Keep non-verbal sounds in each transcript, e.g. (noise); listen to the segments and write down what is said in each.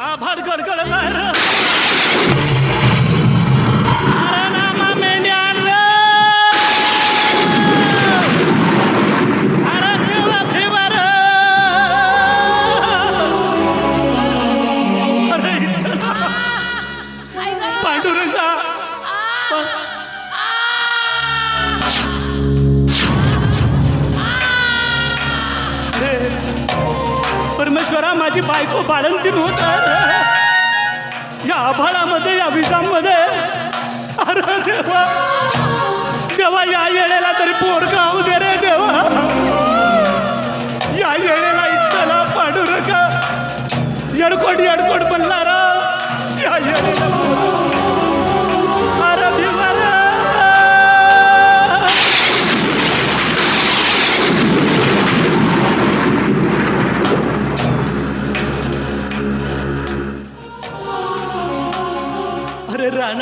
आभाळ गडगडत करा माझी बायको बाळंतीन होत या आभाळामध्ये या विजांमध्ये. अरे देवा. देवा या येळेला तरी पोरगा होऊ दे रे देवा. या येळेला इतकाला पाडू नका येडकोट येडकोट पण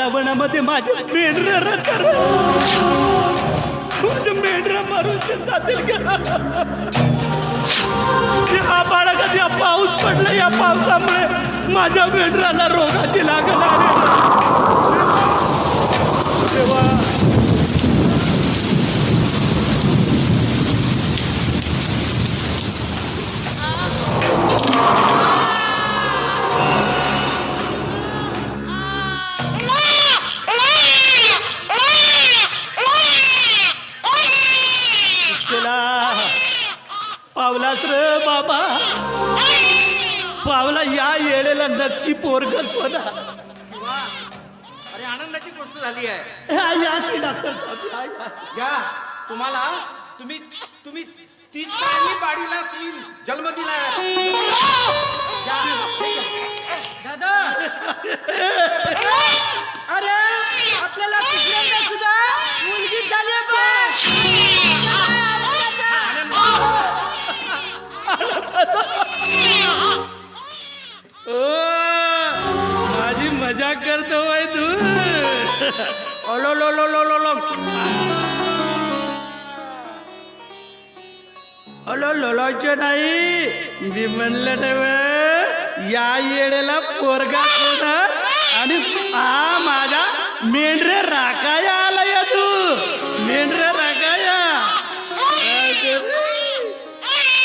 रावणामध्ये माझे मेंढर रचर माझे मेंढर मारून ते जातील हा बाळा कधी पाऊस पडला या पावसामुळे माझ्या मेंढराला रोगाची लागण आली. पावला या येळेला नक्की पोरग स्वतः अरे आनंदाची गोष्ट झाली आहे. या या की डॉक्टर साहेब, या, या. या तुम्हाला तुम्ही तुम्ही तीस पाणी पाडीला तुम्ही जन्म दिला दादा. (laughs) ओलो लो लो लो लो लो लोलायचं नाही मी म्हणलं नाही या येडेला पोरगा होता आणि हा माझा मेंढरे राखाया आला या तू मेंढरे राखाया.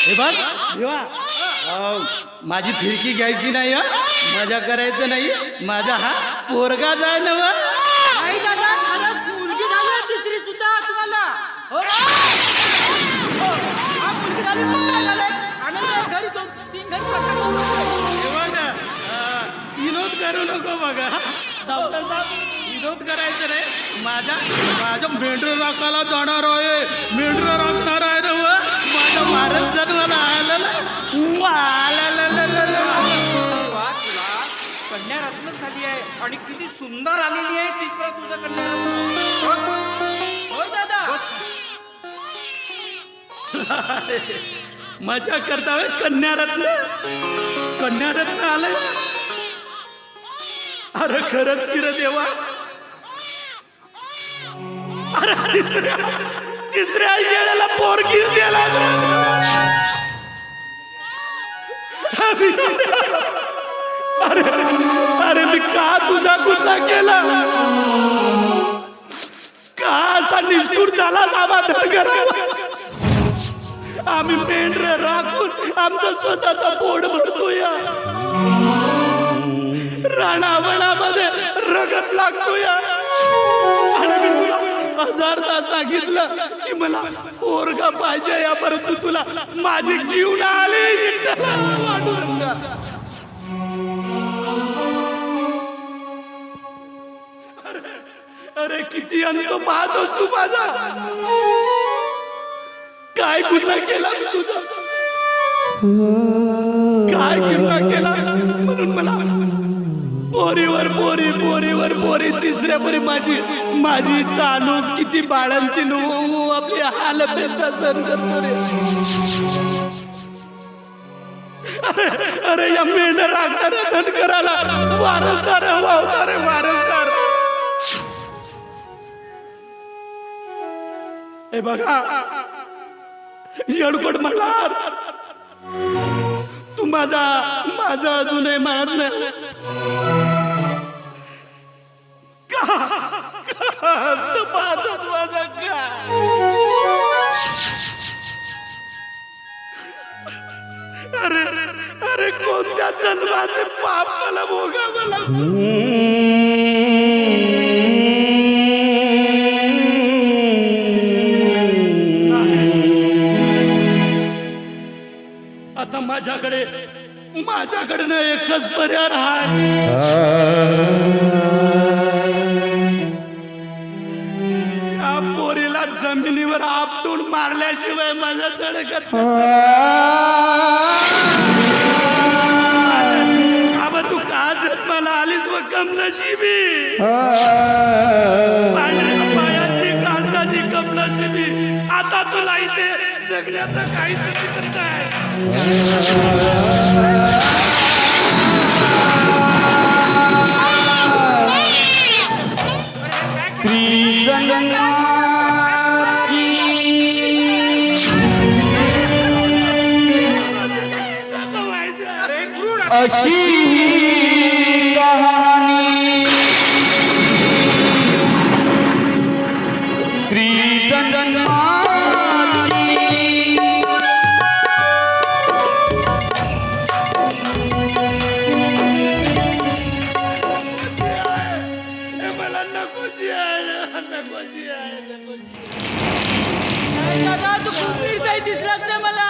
हे बघ माझी फिरकी घ्यायची नाही हं? मजा करायचं नाही. माझा हा पोरगा जाय ना नको बघा. डॉक्टर साहेब विरोध करायचं रे. माझ्या माझ्या मेंढर राखायला जाणार आहे. मेंढर राखणार आहे रे माझा भारत जन्माला आलं ना? कन्यारत्न झाली आहे. आणि किती सुंदर आलेली आहे. तिसरा तुझा कन्यारत्न. हो, दादा. (laughs) मजा करता कन्यारत्न. कन्यारत्न आलं अरे खरंच किर देवा? अरे तिसऱ्या तिसऱ्या येळेला पोरगी गेला अरे अरे मी का तुझा गुन्हा केला? का असा निष्ठूर झाला समाधान करायला आम्ही मेंढर राखून आमचं स्वतःचा पोट भरतोय. राणावण रगत लागतोय. आणि मी तुला हजारदा सांगितलं की मला पोरगा पाहिजे या परंतु तुला माझी जीवन आली. अरे किती अंत पाहतोस तू माझा? काय गुन्हा केला तुझा? काय गुन्हा केला? म्हणून मला पोरीवर पोरी पोरीवर पोरी तिसऱ्या पोरी माझी माझी तानू किती बाळांची नू आपली हाल बेता सर करतो अरे अरे या मेंढ राखणाऱ्या धनकराला वारसदार हवा रे वारसदार हे बघा. येडकोट म्हणणार तू माझा माझा अजूनही मानत नाही. पाहतोच माझा का अरे अरे कोणत्या जन्माचे पाप मला भोगावं आता माझ्याकडे माझ्याकडनं एकच पर्याय आहे आबा तू का जन्माला आलीस व कम नशिबी पांढऱ्या पायाची काढण्याची कम नशिबी आता तुला इथे जगण्याचं काहीच नाही. अशी. कहाणी श्री मला दादा तू खूप दिसलास ना मला